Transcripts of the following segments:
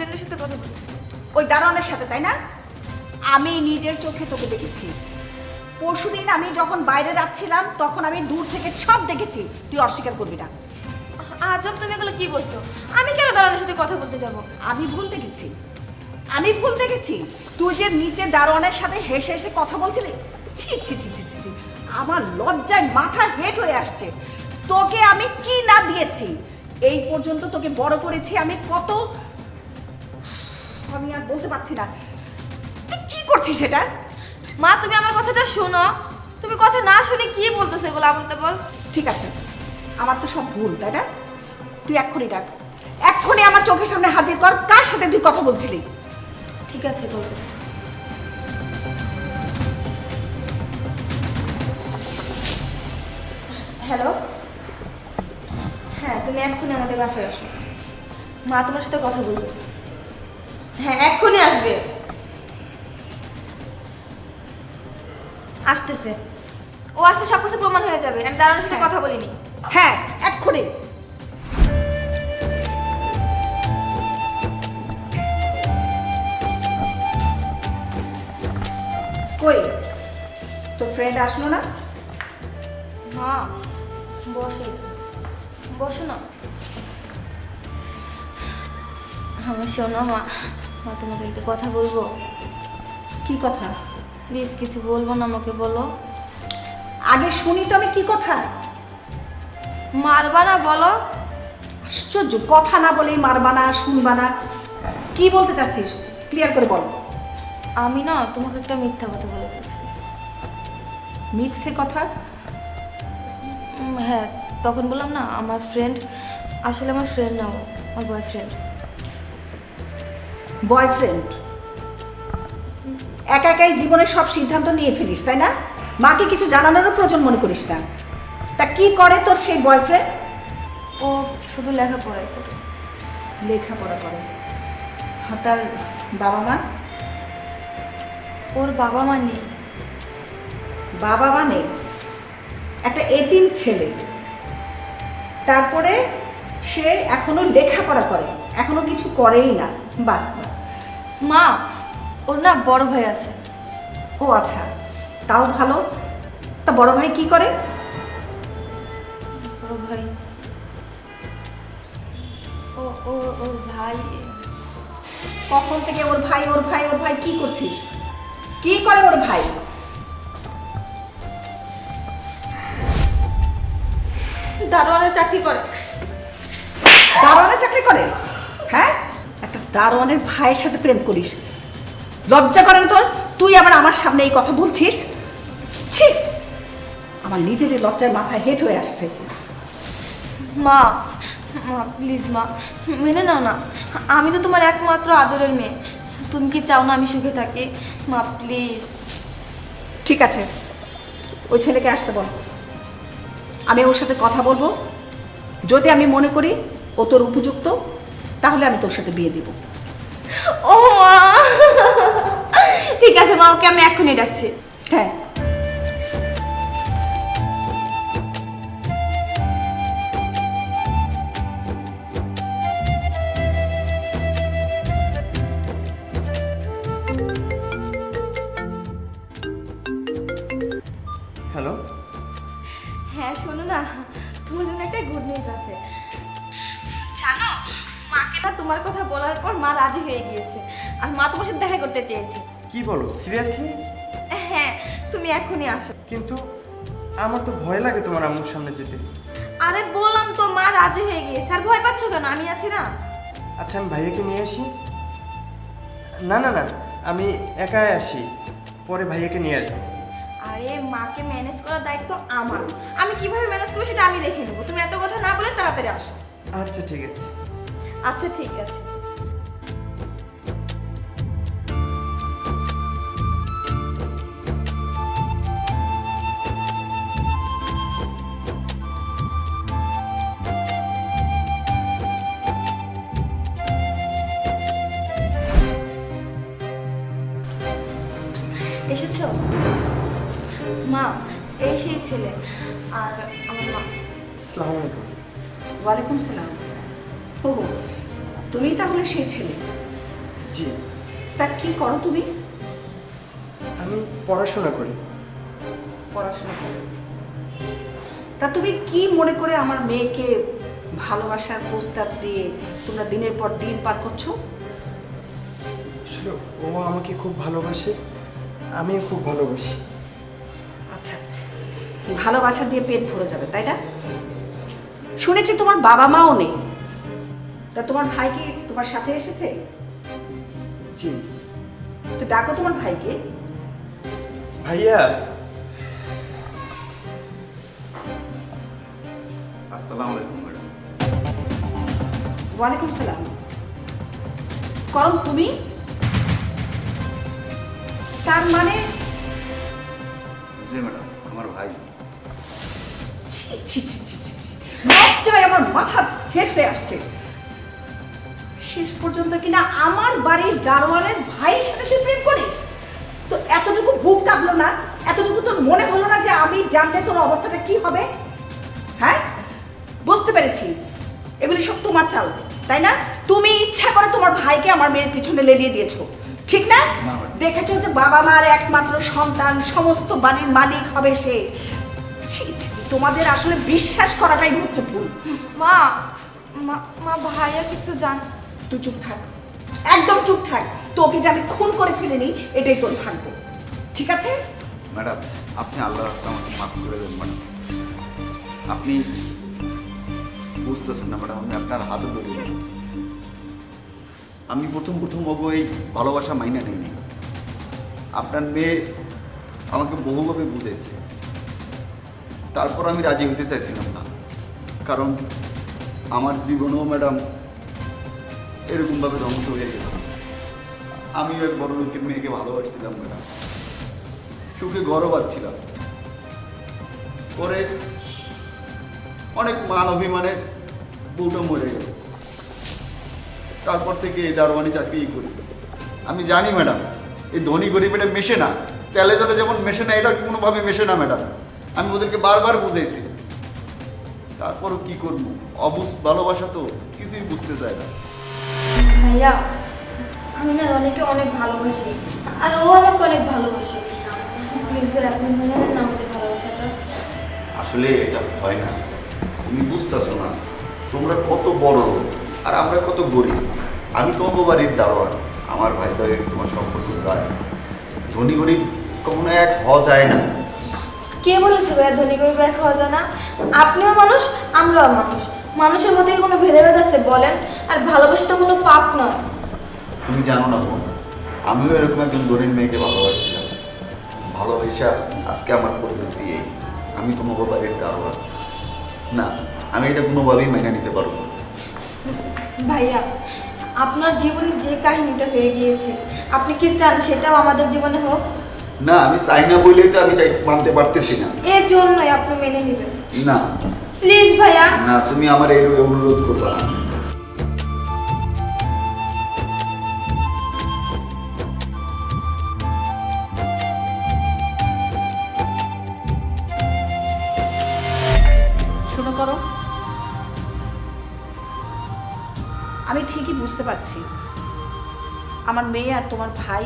ফ্রেন্ডের সাথে কথা বলছি ওই দারোয়ানের সাথে তাই না? আমি নিজের চোখে তোকে দেখেছি। পরশুদিন আমি যখন বাইরে যাচ্ছিলাম তখন আমি দূর থেকে সব দেখেছি। তুই অস্বীকার করবি না। আজব তুমি এগুলো কি বলছো? আমি কেন দাঁড়ানোর সাথে কথা বলতে যাব? আমি ভুল দেখেছি। আমি ভুল দেখেছি। তুই যে নিচে দারোয়ানের সাথে হেসে হেসে কথা বলছিলি? ছি ছি ছি ছি ছি ছি। আমার লজ্জায় মাথা হেট হয়ে আসছে। তোকে আমি কি না দিয়েছি? এই পর্যন্ত তোকে বড় করেছি আমি কত আমি আর বলতে পারছি না। তুই কি করছিস সেটা? মা তুমি আমার কথাটা শোনো। তুমি কথা না শুনে কি বলতেছে এগুলো বলতে বল। ঠিক আছে আমার তো সব ভুল তাই না? তুই এক্ষুনি ডাক। এক্ষুনি আমার চোখের সামনে হাজির কর কার সাথে তুই কথা বলছিলি? ঠিক আছে বলতেছি হ্যালো? হ্যাঁ তুমি এক্ষুনি আমাদের বাসায় আসো। মা তোমার সাথে কথা বলবে। হ্যাঁ এক্ষুনি আসবে। আসতেছে। ও আসতে সব কিছু প্রমাণ হয়ে যাবে। আমি দাঁড়ানোর সাথে কথা বলিনি। হ্যাঁ এক্ষুনি। কই? তোর ফ্রেন্ড আসলো না? মা বসে। বসো না। আমার শোনো মা মা তোমাকে একটা কথা বলব? কি কথা? প্লিজ কিছু বলব না আমাকে বলো। আগে শুনি তো আমি কি কথা? মারবা না বলো। আশ্চর্য কথা না বলেই মারবা না শুনবা না। কি বলতে চাচ্ছিস? ক্লিয়ার করে বল। আমি না তোমাকে একটা মিথ্যা কথা বলে ফেলছি মিথ্যে কথা? হ্যাঁ তখন বললাম না আমার ফ্রেন্ড আসলে আমার ফ্রেন্ড না আমার বয়ফ্রেন্ড বয়ফ্রেন্ড একা একাই জীবনের সব সিদ্ধান্ত নিয়ে ফেলিস তাই না? মাকে কিছু জানানোরও প্রয়োজন মনে করিস না। তা কি করে তোর সেই বয়ফ্রেন্ড ও শুধু লেখাপড়াই করে। লেখাপড়া করে। তার বাবা মা? ওর বাবা মা নেই। বাবা মা নেই? একটা এতিম ছেলে। তারপরে সে এখনও লেখাপড়া করে এখনও কিছু করেই না। বাহ। মা ওর না বড় ভাই আছে। ও আচ্ছা তাও ভালো? তা বড় ভাই কি করে? বড় ভাই? ও ও ওর ভাই। কখন থেকে ওর ভাই ওর ভাই ওর ভাই কি করছিস? কি করে ওর ভাই? দারোয়ানের চাকরি করে। দারোয়ানের চাকরি করে? হ্যাঁ? দারোয়ানের ভাইয়ের সাথে প্রেম করিস। লজ্জা করে না তোর? তুই আবার আমার সামনে এই কথা বলছিস? ছি! আমার নিজেরই লজ্জায় মাথায় হেট হয়ে আসছে। মা মা প্লিজ মা মেনে নাও না। আমি তো তোমার একমাত্র আদরের মেয়ে। তুমি কি চাও না আমি সুখে থাকি? মা প্লিজ। ঠিক আছে। ওই ছেলেকে আসতে বল। আমি ওর সাথে কথা বলব। যদি আমি মনে করি ও তোর উপযুক্ত তাহলে আমি তোর সাথে বিয়ে দিব। ও মা! ঠিক আছে মা ওকে আমি এখনই ডাকছি। হ্যাঁ। তোমার কথা বলার পর মা রাজি হয়ে গিয়েছে। আর মা তোমার সাথে দেখা করতে চেয়েছে। কি বলো সিরিয়াসলি? হ্যাঁ তুমি এখনই আসো। কিন্তু আমার তো ভয় লাগে তোমার আম্মুর সামনে যেতে। আরে বললাম তো মা রাজি হয়ে গিয়েছে। আর ভয় পাচ্ছ কেন? আমি আছি না। আচ্ছা আমি ভাইয়াকে নিয়ে আসি। না না না আমি একাই আসি। পরে ভাইয়াকে নিয়ে আসব। আরে মাকে ম্যানেজ করার দায়িত্ব আমার। আমি কীভাবে ম্যানেজ করব সেটা আমি দেখে নেব। তুমি এত কথা না বলে তাড়াতাড়ি আসো। আচ্ছা ঠিক আছে। আচ্ছা ঠিক আছে। এসেছ? মা এই সেই ছেলে আর আমার মা। আসসালামু আলাইকুম। ওয়ালাইকুম সালাম। ও তুমি তাহলে সেই ছেলে। জি। তা কি করো তুমি? আমি পড়াশোনা করি। পড়াশোনা করো। তা তুমি কি মনে করে আমার মেয়েকে ভালোবাসার প্রস্তাব দিয়ে তোমরা দিনের পর দিন পার করছ? আসলে ও আমাকে খুব ভালোবাসে আমিও খুব ভালোবাসি। আচ্ছা আচ্ছা। ভালোবাসা দিয়ে পেট ভরে যাবে তাই না? শুনেছি তোমার বাবা মাও নেই। তা তোমার ভাই কি তোমার সাথে এসেছে? জি। তো ডাকো তোমার ভাইকে। ভাইয়া। আসসালামু আলাইকুম ম্যাডাম। ওয়ালাইকুম সালাম। করম তুমি? তার মানে? জি ম্যাডাম আমার ভাই। ছি ছি ছি ছি ছি ছি। লজ্জায় আমার মাথা হেট হয়ে আসছে। শেষ পর্যন্ত কিনা আমার বাড়ির দারোয়ানের ভাইয়ের সাথে তুই প্রেম করিস? তো এতটুকু বুক থাকল না এতটুকু তোর মনে হলো না যে আমি জানলে তোর অবস্থাটা কি হবে? হ্যাঁ? বুঝতে পেরেছি। এগুলি সব তোমার চাল তাই না? তুমি ইচ্ছা করে তোমার ভাইকে আমার মেয়ের পিছনে লেলিয়ে দিয়েছ ঠিক না? দেখেছ যে বাবা মার একমাত্র সন্তান সমস্ত বাড়ির মালিক হবে সে। ছি ছি ছি, তোমাদের আসলে বিশ্বাস করাটাই হচ্ছে ভুল। মা মা মা ভাইয়া কিছু জান তুই চুপ থাক। একদম চুপ থাক। তোকে যাতে খুন করে ফেলেনি, এটাই তোর ভাগ্য। ঠিক আছে? ম্যাডাম, আপনি আল্লাহ আমাকে মাফ করে দেন, ম্যাডাম। আপনি বুঝতেছেন না, ম্যাডাম, আমি আপনার হাতে ধরে আমি প্রথম প্রথম অব এই ভালোবাসা মাইনা নেই। আপনার মেয়ে আমাকে বহুভাবে বুঝেছে তারপর আমি রাজি হইতে চাইছিলাম না। কারণ আমার জীবনেও, ম্যাডাম এরকমভাবে ধ্বংস হয়ে গেছে। আমিও এক বড় লোকের মেয়েকে ভালোবাসছিলাম ম্যাডাম সুখে ঘরও পাচ্ছিলাম। পরে অনেক মান অভিমানে বউটা মরে গেল। তারপর থেকে এই দারোয়ানি চাকরিই করি। আমি জানি ম্যাডাম, এই ধনী গরিব এটা মেশে না। তেলে জলে যেমন মেশে না, এটা কোনোভাবে মেশে না ম্যাডাম। আমি ওদেরকে বারবার বুঝাইছি। তারপরও কি করব? অবুঝ ভালোবাসা তো কিছুই বুঝতে চায় না। ভাইয়া আমি না রনিকে অনেক ভালোবাসি আর ও আমাকে অনেক ভালোবাসে। প্লিজ ভাই আপনি মেনে নেন আমাদের ভালোবাসাটা? আসলে এটা হয় না। তুমি বুঝতেছো না তোমরা কত বড় আর আমরা কত গরিব। আমি তোমার বাড়ির দারোয়ান আমার ভাই ভাই তোমার সম্পর্ক যায়। ধনী গরিব কখনো এক হওয়া যায় না। কে বলেছে ভাইয়া ধনী গরিব এক হওয়া যায় না? আপনিও মানুষ আমরাও মানুষ। মানুষের মধ্যে কোনো ভেদাভেদ আছে বলেন? আর ভালোবাসা তো কোনো পাপ নয়। তুমি জানো না বোন আমিও এরকম একজন গরিব মেয়েকে ভালোবাসছিলাম। ভালোবাসা আজকে আমার পরিণতি এই। আমি তোমার বাড়ির দারোয়ান না আমি এটা কোনোভাবেই মেনে নিতে পারব না। ভাইয়া আপনার জীবনে যে কাহিনীটা হয়ে গিয়েছে আপনি কি চান সেটাও আমাদের জীবনে হোক? না আমি চাই না বলেই তো আমি চাই মানতে পারতেছি না। এর জন্যই আপনি মেনে নেবেন। না প্লিজ ভাইয়া। না তুমি আমার এই অনুরোধ করবে না। শোনো করো। আমি ঠিকই বুঝতে পারছি। আমার মেয়ে আর তোমার ভাই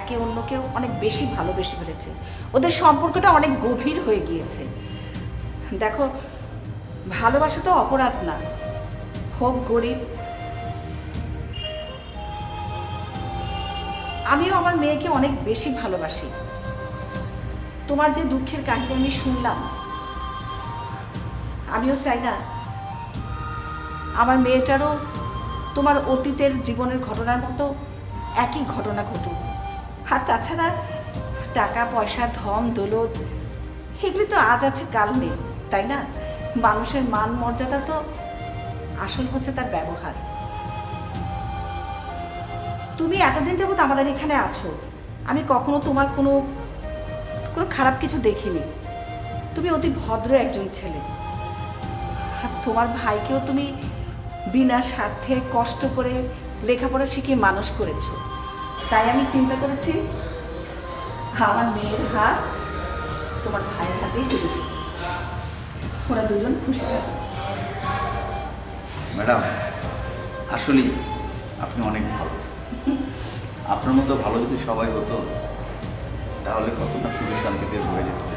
একে অন্যকেও অনেক বেশি ভালোবেসে ফেলেছে। ওদের সম্পর্কটা অনেক গভীর হয়ে গিয়েছে। দেখো ভালোবাসা তো অপরাধ না। হোক, গরিব। আমিও আমার মেয়েকে অনেক বেশি ভালোবাসি। তোমার যে দুঃখের কাহিনী আমি শুনলাম, আমিও চাই না আমার মেয়েটারও তোমার অতীতের জীবনের ঘটনার মতো একই ঘটনা ঘটুক। আর তাছাড়া টাকা, পয়সা, ধন, দৌলত, এগুলি তো আজ আছে, কাল নেই, তাই না? মানুষের মান মর্যাদা তো আসল হচ্ছে তার ব্যবহার। তুমি এতদিন যাবত আমাদের এখানে আছো, আমি কখনো তোমার কোনো কোনো খারাপ কিছু দেখিনি। তুমি অতি ভদ্র একজন ছেলে। আর তোমার ভাইকেও তুমি বিনা স্বার্থে কষ্ট করে লেখাপড়া শিখিয়ে মানুষ করেছ। তাই আমি চিন্তা করেছি, আমার মেয়ের হাত তোমার ভাইয়ের হাতেই তুলে ওরা দুজন খুশি। থাকে ম্যাডাম, আসলেই আপনি অনেক ভালো। আপনার মতো ভালো যদি সবাই হতো, তাহলে কতটা সুখে শান্তিতে হয়ে যেত